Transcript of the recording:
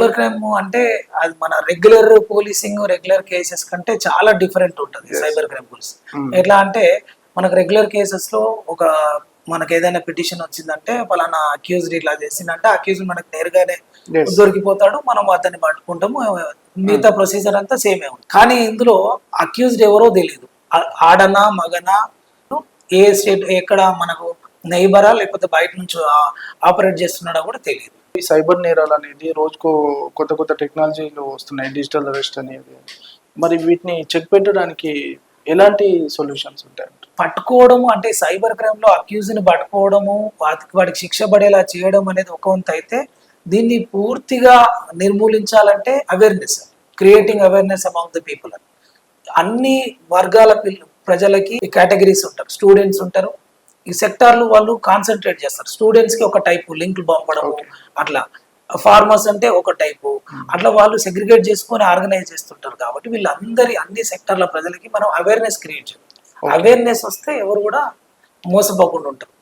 Cyber crime అంటే అది మన రెగ్యులర్ పోలీసింగ్ రెగ్యులర్ కేసెస్ కంటే చాలా డిఫరెంట్ ఉంటుంది సైబర్ క్రైమ్ పోలీస్. Hmm. ఎట్లా అంటే మనకు రెగ్యులర్ కేసెస్లో ఒక మనకు ఏదైనా పిటిషన్ వచ్చిందంటే పలానా అక్యూజ్డ్ ఇట్లా చేసిందంటే అక్యూజ్ మనకు నేరుగానే. దొరికిపోతాడు మనం అతన్ని పట్టుకుంటాము మిగతా ప్రొసీజర్ అంతా సేమే ఉంది కానీ ఇందులో అక్యూజ్డ్ ఎవరో తెలియదు ఆడనా మగనా ఏ స్టేట్ ఎక్కడ మనకు నైబరా లేకపోతే బయట నుంచి ఆపరేట్ చేస్తున్నాడో కూడా తెలియదు ఈ సైబర్ నేరాలు అనేది రోజుకు కొత్త కొత్త టెక్నాలజీలు వస్తున్నాయి డిజిటల్ అరెస్ట్ అనేది. మరి వీటిని చెక్ పెట్టడానికి ఎలాంటి సొల్యూషన్స్ ఉంటాయి? పట్టుకోవడము అంటే సైబర్ క్రైమ్లో పట్టుకోవడము వాటికి వాడికి శిక్ష పడేలా చేయడం అనేది ఒక వంత అయితే దీన్ని పూర్తిగా నిర్మూలించాలంటే awareness creating awareness among the people అన్ని వర్గాల ప్రజలకి కేటగిరీస్ ఉంటారు స్టూడెంట్స్ ఉంటారు ఈ సెక్టార్లు వాళ్ళు కాన్సన్ట్రేట్ చేస్తారు. స్టూడెంట్స్కి ఒక టైపు లింకులు పంపడం అట్లా. ఫార్మర్స్ అంటే ఒక టైపు అట్లా వాళ్ళు సెగ్రిగేట్ చేసుకొని ఆర్గనైజ్ చేస్తుంటారు కాబట్టి వీళ్ళందరి అన్ని సెక్టార్ల ప్రజలకి మనం అవేర్నెస్ క్రియేట్ చేయాలి. అవేర్నెస్ వస్తే ఎవరు కూడా మోసపోకుండా ఉంటారు.